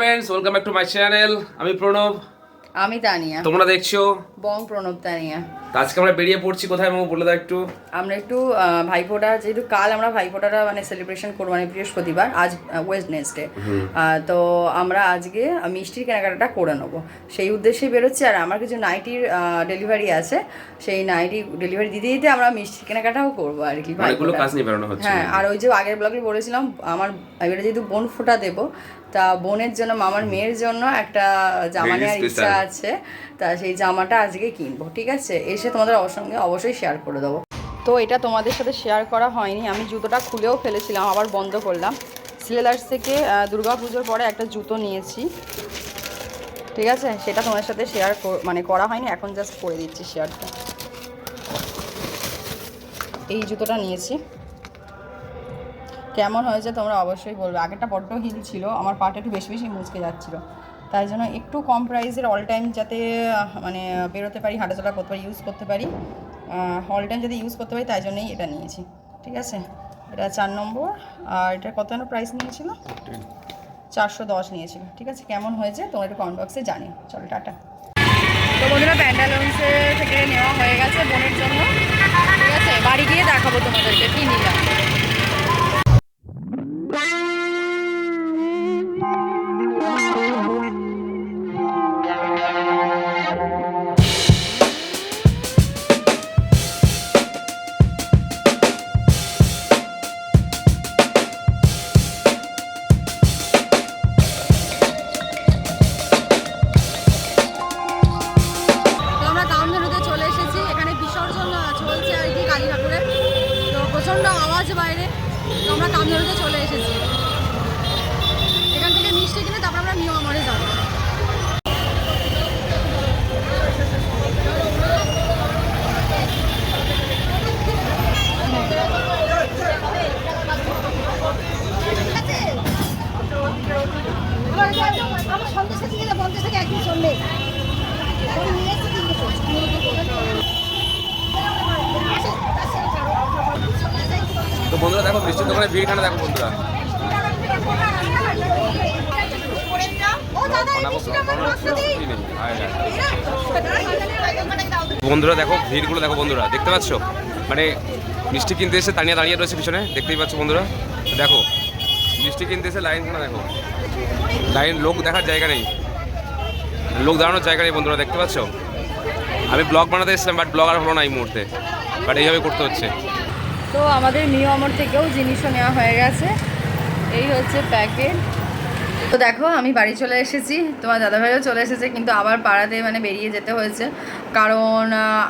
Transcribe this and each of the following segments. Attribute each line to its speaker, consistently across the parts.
Speaker 1: Friends welcome back to my channel আমি প্রণব।
Speaker 2: আমি তানিয়া।
Speaker 1: তোমরা দেখছ?
Speaker 2: বং প্রণব তানিয়া।
Speaker 1: তো আজকে আমরা বেরিয়ে পড়ছি কোথায় মামু? বলে দাও একটু।
Speaker 2: আমরা একটু ভাইফোঁটা যেহেতু কাল আমরা ভাইফোঁটাটা মানে সেলিব্রেশন করব মানে বৃহস্পতিবার আজ ওয়েডনেসডে তো আমরা আজকে মিষ্টির কেনাকাটাটা করে নেব। সেই উদ্দেশ্যে বেরোচ্ছি আর আমার কিছু নাইটির ডেলিভারি আছে। সেই নাইটি ডেলিভারি দিতে দিতে আমরা মিষ্টির কেনাকাটাও করব আর কি
Speaker 1: অনেকগুলো কাজ নিয়ে বেরোনো হচ্ছে।
Speaker 2: হ্যাঁ আর ওই যে আগের ব্লগে বলেছিলাম আমার এবারে যেহেতু বোন ফোঁটা দেবো তা বোনের জন্য মামার মেয়ের জন্য একটা জামা নেওয়ার ইচ্ছা আছে তা সেই জামাটা আজকে কিনবো ঠিক আছে? এসে তোমাদের সঙ্গে অবশ্যই শেয়ার করে দেবো। তো এটা তোমাদের সাথে শেয়ার করা হয়নি, আমি জুতোটা খুলেও ফেলেছিলাম, আবার বন্ধ করলাম। সিলেলার্স থেকে দুর্গা পুজোর পরে একটা জুতো নিয়েছি। ঠিক আছে? সেটা তোমাদের সাথে শেয়ার মানে করা হয়নি, এখন জাস্ট করে দিচ্ছি শেয়ারটা এই জুতোটা নিয়েছি। কেমন হয়েছে তোমরা অবশ্যই বলবে। আগেরটা বড্ড হিল ছিল, আমার পাটা একটু বেশি বেশি মুচকে যাচ্ছিল। তাই জন্য একটু কম প্রাইসের অল টাইম যাতে মানে বেরোতে পারি হাঁটাচলা করতে পারি ইউজ করতে পারি। অল টাইম যদি ইউজ করতে পারি তাই জন্যই এটা নিয়েছি। ঠিক আছে? এটা চার নম্বর। আর এটা কত যেন প্রাইস নিয়েছিল? চারশো দশ নিয়েছিল। ঠিক আছে? কেমন হয়েছে? তোমরা একটু কমেন্ট বক্সে জানিও। চলো টাটা। তো বন্ধুরা প্যান্ডালন্সে থেকে নেওয়া হয়ে গেছে বোনের জন্য। ঠিক আছে? বাড়ি গিয়ে দেখাবো তোমাদেরকে। কী নিলাম? প্রচণ্ড আওয়াজ বাইরে। তো আমরা কামধেনুতে চলে এসেছি। এখান থেকে মিষ্টি কিনে তারপর আমরা নিয়ম আমরে যাব।
Speaker 3: আমার সন্দেশ থেকে পঞ্চাশ থেকে একদিন সন্দেশ আমি নিয়ে এসেছি
Speaker 1: তো বন্ধুরা দেখো মিষ্টির দোকানে ভিড় খানা দেখো বন্ধুরা। বন্ধুরা দেখো, ভিড়গুলো দেখো বন্ধুরা, দেখতে পাচ্ছো? মানে মিষ্টি কিনতে এসে তানিয়া দাঁড়িয়ে রয়েছে পিছনে, দেখতেই পাচ্ছ বন্ধুরা। দেখো, মিষ্টি কিনতে এসে লাইন দেখো। লাইন লোক দেখার জায়গা নেই। লোক দাঁড়ানোর জায়গা নেই বন্ধুরা, দেখতে পাচ্ছো? আমি ব্লগ বানাতে এসেছিলাম বাট ব্লগ আর হলো না এই মুহূর্তে। বাট এইভাবে করতে হচ্ছে।
Speaker 2: তো আমাদের নিউ অমর থেকেও জিনিসও নেওয়া হয়ে গেছে। এই হচ্ছে প্যাকেট। তো দেখো, আমি বাড়ি চলে এসেছি। তোমার দাদাভাইও চলে এসেছে, কিন্তু আবার পাড়াতে মানে বেরিয়ে যেতে হয়েছে। কারণ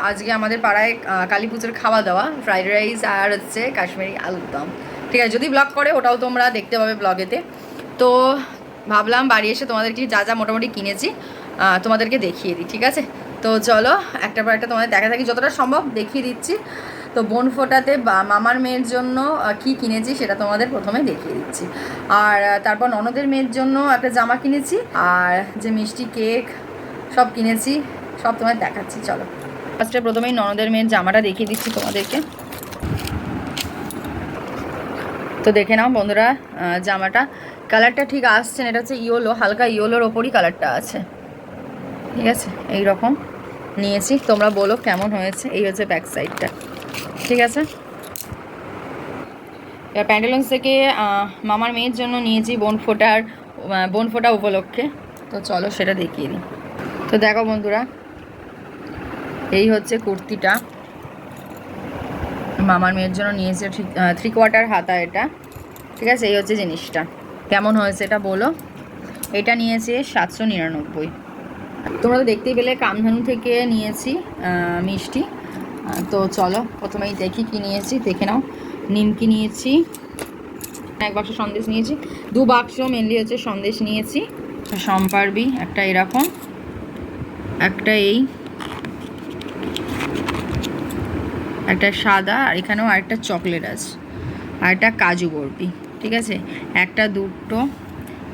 Speaker 2: আজকে আমাদের পাড়ায় কালী পুজোর খাওয়া দাওয়া, ফ্রাইড রাইস আর হচ্ছে কাশ্মীরি আলুর দম। ঠিক আছে, যদি ব্লগ করে, ওটাও তোমরা দেখতে পাবে ব্লগেতে। তো ভাবলাম বাড়ি এসে তোমাদেরকে যা যা মোটামুটি কিনেছি তোমাদেরকে দেখিয়ে দিই, ঠিক আছে? তো চলো একটা পর একটা তোমাদের দেখা থাকি। যতটা সম্ভব দেখিয়ে দিচ্ছি। তো বোন ফোটাতে মামার মেয়ের জন্য কি কিনেছি সেটা তোমাদের প্রথমে দেখিয়ে দিচ্ছি। আর তারপর ননদের মেয়ের জন্য একটা জামা কিনেছি, আর যে মিষ্টি কেক সব কিনেছি, সব তোমাদের দেখাচ্ছি, চলো। ফার্স্টে প্রথমেই ননদের মেয়ের জামাটা দেখিয়ে দিচ্ছি তোমাদেরকে। তো দেখে নাও বন্ধুরা জামাটা। কালারটা ঠিক আসছে না, এটা হচ্ছে ইয়োলো, হালকা ইয়োলোর ওপরই কালারটা আছে। ঠিক আছে? এই রকম নিয়েছি, তোমরা বলো কেমন হয়েছে, এই হচ্ছে ব্যাক সাইডটা ঠিক আছে? এবার প্যান্টালন্স থেকে মামার মেয়ের জন্য নিয়েছি বোন ফোটার বোন ফোটা উপলক্ষে। তো চলো সেটা দেখিয়ে দিই। তো দেখো বন্ধুরা, এই হচ্ছে কুর্তিটা। মামার মেয়ের জন্য নিয়েছে থ্রি কোয়ার্টার হাতা এটা। ঠিক আছে, এই হচ্ছে জিনিসটা। কেমন হয়েছে এটা বলো? এটা নিয়েছে সাতশো নিরানব্বই। তোমরা তো দেখতেই পেলে, কামধানু থেকে নিয়েছি মিষ্টি। তো চলো, প্রথমেই দেখি কি নিয়েছি, দেখে নাও। নিমকি নিয়েছি? এক বাক্স সন্দেশ নিয়েছি। দু বাক্স মেনলি হচ্ছে সন্দেশ নিয়েছি। সম্পারবি, একটা এরকম, একটা এই, একটা সাদা, আর এখানেও আরেকটা চকলেট আছে, আর একটা কাজু বরফি, ঠিক আছে? একটা দুটো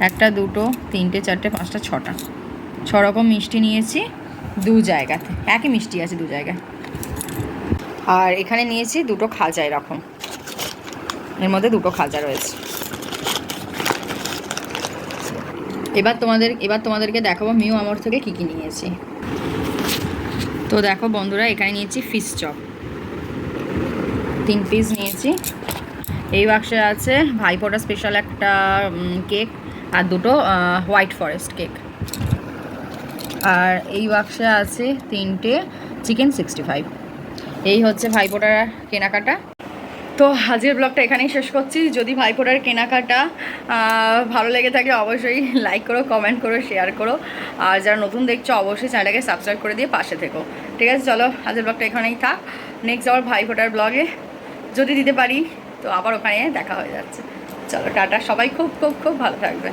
Speaker 2: একটা দুটো, তিনটে, চারটে, পাঁচটা, ছটা। ছ রকম মিষ্টি নিয়েছি দু জায়গাতে। একই মিষ্টি আছে দু জায়গায়। আর এখানে নিয়েছি দুটো খাজা এরকম। এর মধ্যে দুটো খাজা রয়েছে। এবার তোমাদের, এবার তোমাদেরকে দেখাবো মিউ আমর থেকে কী কী নিয়েছি। তো দেখো বন্ধুরা, এখানে নিয়েছি ফিশ চপ তিন পিস নিয়েছি। এই বাক্সে আছে ভাইফোঁটা স্পেশাল একটা কেক আর দুটো হোয়াইট ফরেস্ট কেক আর এই বাক্সে আছে তিনটে চিকেন সিক্সটি ফাইভ এই হচ্ছে ভাইফোঁটার কেনাকাটা। তো আজকের ব্লগটা এখানেই শেষ করছি। যদি ভাইফোঁটার কেনাকাটা ভালো লেগে থাকে অবশ্যই লাইক করো কমেন্ট করো শেয়ার করো। আর যারা নতুন দেখছ, অবশ্যই চ্যানেলটাকে সাবস্ক্রাইব করে দিয়ে পাশে থেকো। ঠিক আছে, চলো আজকের ব্লগটা এখানেই থাক। নেক্সট আবার ভাইফোঁটার ব্লগে যদি দিতে পারি, তো আবার ওখানে দেখা হয়ে যাচ্ছে। চলো, টাটা। সবাই খুব খুব খুব ভালো থাকবে